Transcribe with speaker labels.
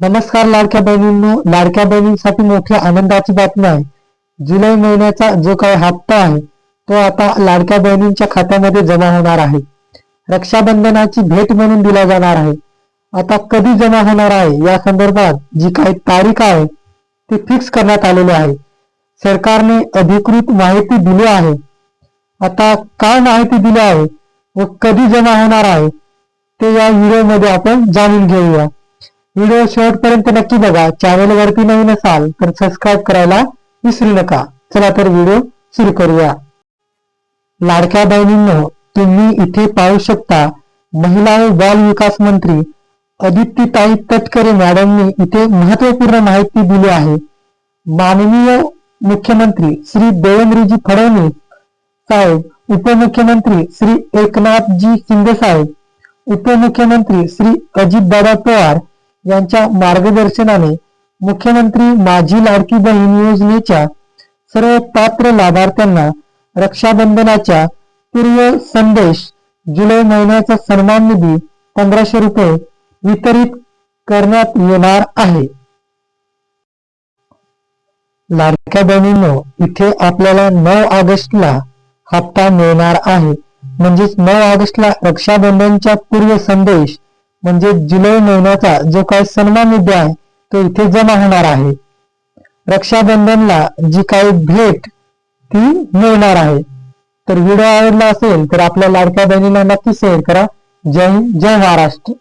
Speaker 1: नमस्कार लाडक्या बहिणींनो. लाडक्या बहिणींसाठी मोठी आनंदाची बातमी आहे. जुलै महिन्याचा जो काही हप्ता आहे तो आता लाडक्या बहिणींच्या खात्यामध्ये जमा होणार आहे. रक्षाबंधनाची भेट म्हणून दिला जाणार आहे. आता कधी जमा होणार आहे या संदर्भात जी काही तारीख आहे ती फिक्स करण्यात आलेली आहे. सरकारने अधिकृत माहिती दिली आहे. आता काय माहिती दिली आहे व कधी जमा होणार आहे ते या व्हिडिओमध्ये आपण जाणून घेऊया. व्हिडिओ शेवटपर्यंत नक्की बघा. चॅनल वरती नवीन असाल तर सबस्क्राईब करायला विसरू नका. चला तर व्हिडिओ सुरू करूया. लाडक्या बहिणींनो तुम्ही इथे पाहू शकता महिला व बाल विकास मंत्री अदितीताई तटकरे मॅडमनी इथे महत्त्वपूर्ण माहिती दिली आहे. माननीय मुख्यमंत्री श्री देवेंद्रजी फडणवीस साहेब उपमुख्यमंत्री श्री एकनाथजी शिंदे साहेब उपमुख्यमंत्री श्री अजितदादा पवार यांच्या मार्गदर्शनाने मुख्यमंत्री माझी लाडकी बहीण योजनेच्या सर्व पात्र लाभार्थ्यांना रक्षाबंधनाच्या पूर्व संदेश जुलै महिन्याचा सन्मान निधी पंधराशे रुपये वितरित करण्यात येणार आहे. लाडक्या बहिणींनो इथे आपल्याला नऊ ऑगस्टला हप्ता मिळणार आहे. म्हणजेच नऊ ऑगस्टला रक्षाबंधनच्या पूर्व संदेश म्हणजे जुलै महिन्याचा जो काही सन्मान निधी आहे तो इथे जमा होणार आहे. रक्षाबंधनला जी काही भेट ती मिळणार आहे. तर व्हिडिओ आवडला असेल तर आपल्या लाडक्या बहिणीला नक्की शेअर करा. जय हिंद जय महाराष्ट्र.